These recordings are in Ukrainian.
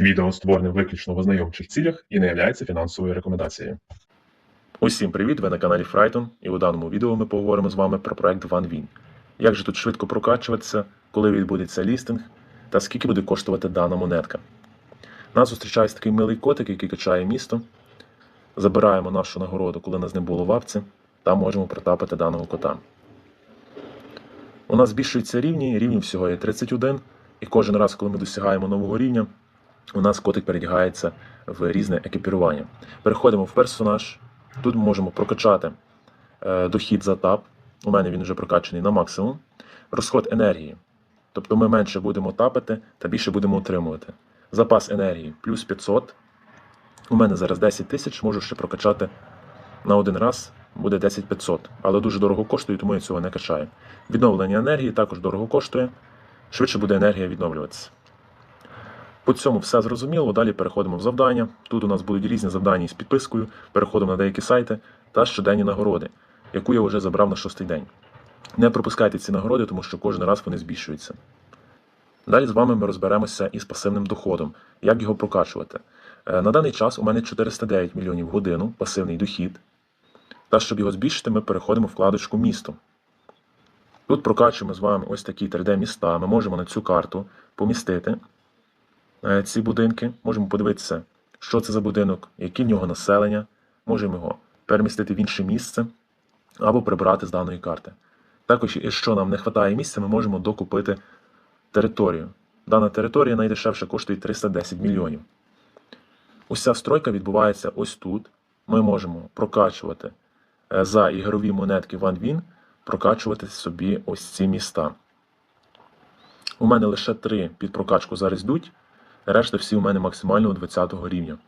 Відео створене виключно в ознайомчих цілях і не являється фінансовою рекомендацією. Усім привіт! Ви на каналі Фрайтон, і у даному відео ми поговоримо з вами про проект OneWin. Як же тут швидко прокачуватися, коли відбудеться лістинг та скільки буде коштувати дана монетка. Нас зустрічає такий милий котик, який качає місто. Забираємо нашу нагороду, коли нас не було в апці, та можемо протапити даного кота. У нас збільшуються рівні, рівнів всього є 31, і кожен раз, коли ми досягаємо нового рівня, у нас котик передягається в різне екіпірування. Переходимо в персонаж. Тут ми можемо прокачати е, дохід за тап. У мене він вже прокачаний на максимум. Розход енергії. Тобто ми менше будемо тапити та більше будемо отримувати. Запас енергії плюс 500. У мене зараз 10 тисяч, можу ще прокачати на один раз, буде 10 500. Але дуже дорого коштує, тому я цього не качаю. Відновлення енергії також дорого коштує. Швидше буде енергія відновлюватися. По цьому все зрозуміло. Далі переходимо в завдання. Тут у нас будуть різні завдання з підпискою, переходимо на деякі сайти та щоденні нагороди, яку я вже забрав на шостий день. Не пропускайте ці нагороди, тому що кожен раз вони збільшуються. Далі з вами ми розберемося із пасивним доходом, як його прокачувати. Е, На даний час у мене 409 мільйонів годину пасивний дохід. Та щоб його збільшити, ми переходимо в вкладочку місто. Тут прокачуємо з вами ось такі 3D-міста. Ми можемо на цю карту помістити ці будинки. Можемо подивитися, що це за будинок, яке в нього населення. Можемо його перемістити в інше місце або прибрати з даної карти. Також, якщо нам не вистачає місця, ми можемо докупити територію. Дана територія найдешевше коштує 310 мільйонів. Уся стройка відбувається ось тут. Ми можемо прокачувати е, за ігрові монетки OneWin, прокачувати собі ось ці міста. У мене лише три під прокачку зараз йдуть, решта всі у мене максимально 20 рівня.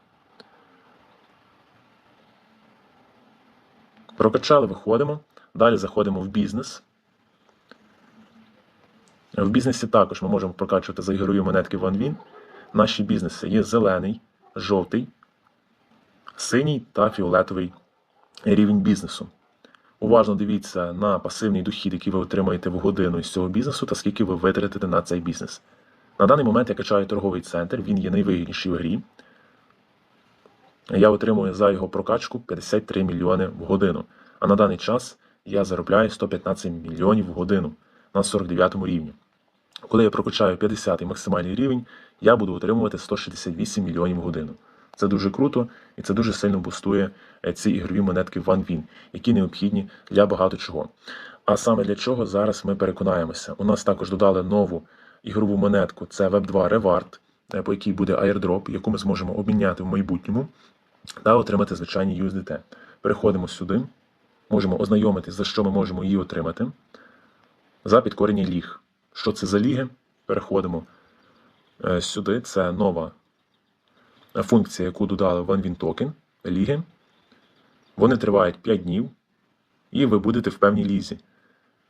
Прокачали, виходимо. Далі заходимо в бізнес. В бізнесі також ми можемо прокачувати за ігрові монетки OneWin. Наші бізнеси є зелений, жовтий, синій та фіолетовий рівень бізнесу. Уважно дивіться на пасивний дохід, який ви отримаєте в годину із цього бізнесу, та скільки ви витратите на цей бізнес. На даний момент я качаю торговий центр, він є найвигідніший в грі. Я отримую за його прокачку 53 мільйони в годину. А на даний час я заробляю 115 мільйонів в годину на 49 рівні. Коли я прокачаю 50 максимальний рівень, я буду отримувати 168 мільйонів в годину. Це дуже круто і це дуже сильно бустує е, ці ігрові монетки OneWin, які необхідні для багато чого. А саме для чого зараз ми переконаємося. У нас також додали нову ігрову монетку, це Web2 Reward, е, по якій буде airdrop, яку ми зможемо обміняти в майбутньому та отримати звичайні USDT. Переходимо сюди, можемо ознайомитись, за що ми можемо її отримати. За підкорення ліг. Що це за ліги? Переходимо е, сюди. Це нова функція, яку додали в OneWin Token, ліги. Вони тривають 5 днів, і ви будете в певній лізі.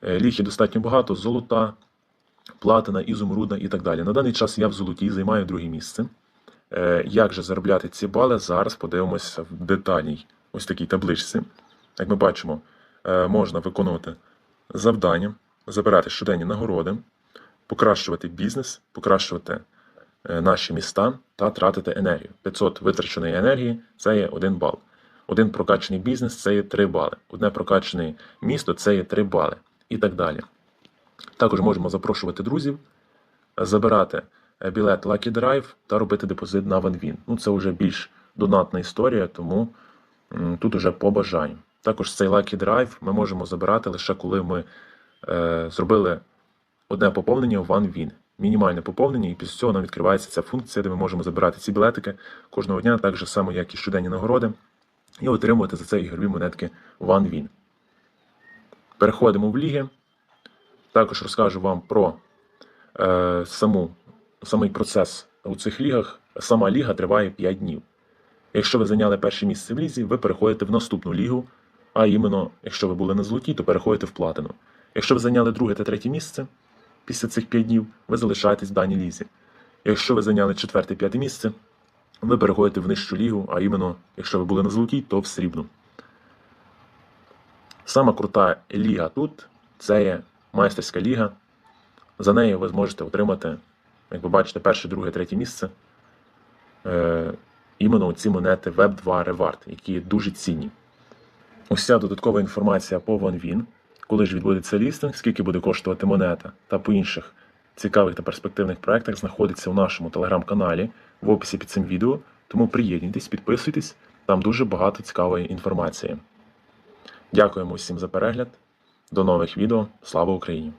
Е, Ліг є достатньо багато: золота, платина, ізумрудна і так далі. На даний час я в золотій займаю друге місце. Е, Як же заробляти ці бали? Зараз подивимося в детальній ось такій табличці. Як ми бачимо, е, можна виконувати завдання, забирати щоденні нагороди, покращувати бізнес, покращувати е, наші міста та тратити енергію. 500 витраченої енергії це є 1 бал. Один прокачаний бізнес це є 3 бали. Одне прокачане місто це є 3 бали. І так далі. Також можемо запрошувати друзів, забирати е, білет Lucky Drive та робити депозит на OneWin. Ну, це вже більш донатна історія, тому тут уже по бажанню. Також цей Lucky Drive ми можемо забирати лише коли ми е, зробили одне поповнення в OneWin. Мінімальне поповнення, і після цього нам відкривається ця функція, де ми можемо забирати ці білетики кожного дня, так же само, як і щоденні нагороди, і отримувати за це ігрові монетки OneWin. Переходимо в ліги. Також розкажу вам про е, саму, самий процес у цих лігах. Сама ліга триває 5 днів. Якщо ви зайняли перше місце в лізі, ви переходите в наступну лігу, а іменно, якщо ви були на золотій, то переходите в платину. Якщо ви зайняли друге та третє місце після цих 5 днів, ви залишаєтесь в даній лізі. Якщо ви зайняли четверте п'яте місце, ви переходите в нижчу лігу, а іменно, якщо ви були на золотій, то в срібну. Сама крута ліга тут це є майстерська ліга. За нею ви зможете отримати, як ви бачите, перше, друге, третє місце. е, іменно ці монети Web2 Reward, які дуже цінні. Ось ця додаткова інформація по OneWin, коли ж відбудеться лістинг, скільки буде коштувати монета та по інших цікавих та перспективних проектах знаходиться у нашому телеграм-каналі в описі під цим відео. Тому приєднуйтесь, підписуйтесь, там дуже багато цікавої інформації. Дякуємо усім за перегляд. До нових відео. Слава Україні!